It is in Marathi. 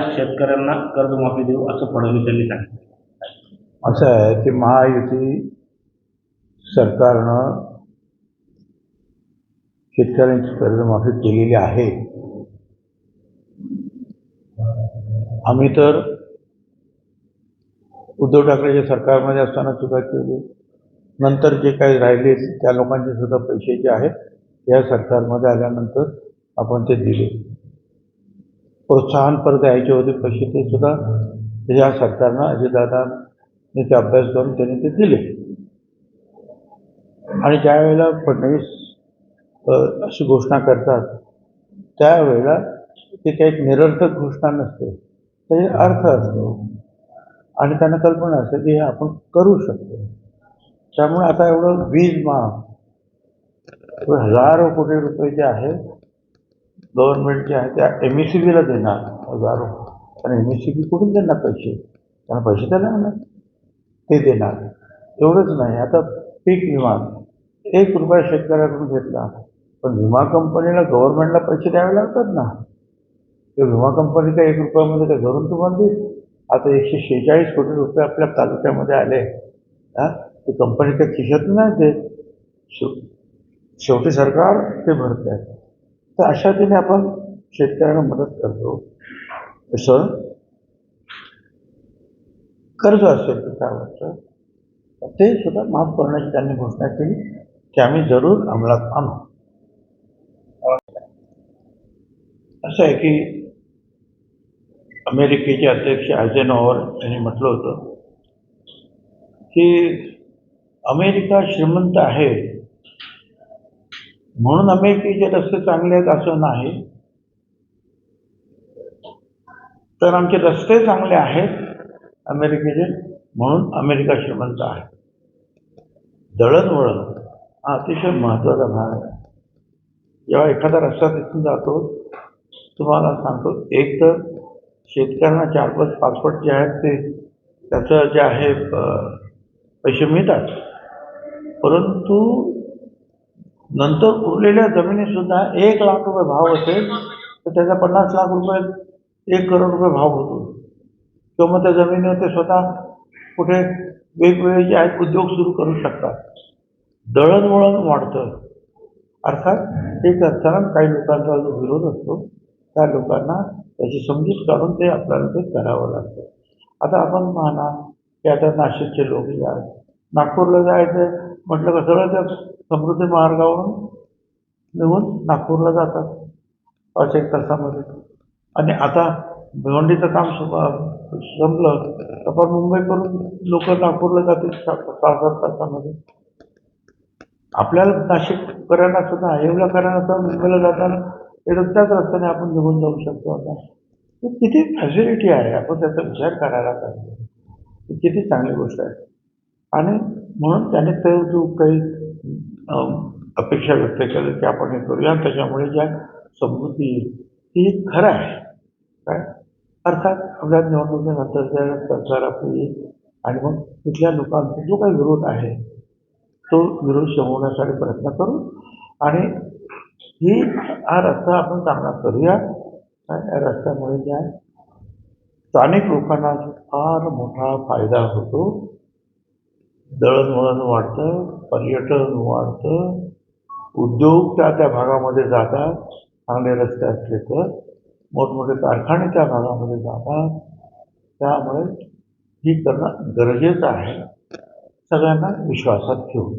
शेतकऱ्यांना कर्जमाफी देऊ असं फडणवीस यांनी सांगितलं. असं आहे की महायुती सरकारनं शेतकऱ्यांची कर्जमाफी केलेली आहे. आम्ही तर उद्धव ठाकरेच्या सरकारमध्ये असताना सुद्धा केली. नंतर जे काही राहिले त्या लोकांचे सुद्धा पैसे जे आहेत या सरकारमध्ये आल्यानंतर आपण ते दिले. प्रोत्साहनपर द्यायचे होते पैसे ते सुद्धा या सरकारनं अजितदादांनी ते अभ्यास करून त्यांनी ते दिले. आणि ज्यावेळेला फडणवीस अशी घोषणा करतात त्यावेळेला ती काही एक निरर्थक घोषणा नसते त्याचे अर्थ असतो. आणि त्यांना कल्पना असते की हे आपण करू शकतो. त्यामुळे आता एवढं वीज माफ हजारो कोटी रुपये जे आहेत गव्हर्नमेंट ज्या आहे त्या एम एस सी बीला देणार हजारो. आणि एम एस सी बी कुठून देणार पैसे? त्यांना पैसे तर नाही मिळणार. ते देणार. एवढंच नाही. आता पीक विमा. एक रुपया शेतकऱ्याकडून घेतला. पण विमा कंपनीला गव्हर्नमेंटला पैसे द्यावे लागतात ना? ते विमा कंपनी काय एक रुपयामध्ये काय घरून तुम्हाला देईल आता एकशे शेहेचाळीस कोटी रुपये आपल्या तालुक्यामध्ये आले. हां? ते कंपनी त्या खिशात नाही देत शेव- शेवटी सरकार ते भरत आहे तर अशा रीतीने आपण शेतकऱ्यांना मदत करतो. तसं कर्ज असेल पिकावरचं ते सुद्धा माफ करण्याची त्यांनी घोषणा केली की आम्ही जरूर अंमलात आणू. असं आहे की अमेरिकेचे अध्यक्ष आयझेनॉवर यांनी म्हटलं होतं की अमेरिका श्रीमंत आहे म्हणून अमेरिकेचे रस्ते चांगले आहेत असं नाही. तर आमचे रस्ते चांगले आहेत अमेरिकेचे म्हणून अमेरिका श्रीमंत आहे. दळणवळण हा अतिशय महत्त्वाचा भाग आहे. जेव्हा एखादा रस्ता तिथून जातो तुम्हाला सांगतो एक तर शेतकऱ्यांना चार पाच पासपोर्ट जे आहेत ते त्याचं जे आहे पैसे मिळतात. परंतु नंतर उरलेल्या जमिनीसुद्धा एक लाख रुपये भाव असेल तर त्याचा पन्नास लाख रुपये एक करोड रुपये भाव होतो. किंवा मग त्या जमिनीवर ते स्वतः कुठे वेगवेगळे जे आहेत उद्योग सुरू करू शकतात. दळणवळण वाढतं. अर्थात एक अर्थानं काही लोकांचा जो विरोध असतो त्या लोकांना त्याची समजूत काढून ते आपल्याला ते करावं लागतं. आता आपण म्हणा की आता नाशिकचे लोक जे आहेत नागपूरला जायचं म्हटलं का सगळं त्या समृद्धी मार्गावरून निघून नागपूरला जातात पाच एक तासामध्ये. आणि आता भिवंडीचं काम सु- संपलं तर पण मुंबईकडून लोक नागपूरला जातील सहा सात तासामध्ये. आपल्याला नाशिककरांना सुद्धा येवल्याकरांना सुद्धा मुंबईला जाताना एकदम त्याच रस्त्याने आपण निघून जाऊ शकतो आता. किती फॅसिलिटी आहे आपण त्याचा विचार करायला पाहिजे. ही किती चांगली गोष्ट आहे. आणि म्हणून त्याने तर जो काही अपेक्षा व्यक्त केली ते आपण हे करूया. त्याच्यामुळे ज्या समृद्धी येईल ती खरं आहे. काय? अर्थात आपल्या निवडणुकीनंतर ज्या सरकार आपली आणि मग तिथल्या लोकांचा जो काही विरोध आहे तो विरोध शमवण्यासाठी प्रयत्न करू. आणि ही हा रस्ता आपण चांगला करूया. या रस्त्यामुळे ज्या स्थानिक लोकांना फार मोठा फायदा होतो. दळणवळण वाढतं पर्यटन वाढतं उद्योग त्या त्या भागामध्ये जातात चांगले रस्ते असले तर. मोठमोठे कारखाने त्या भागामध्ये जातात. त्यामुळे ही करणं गरजेचं आहे. सगळ्यांना विश्वासात ठेवून.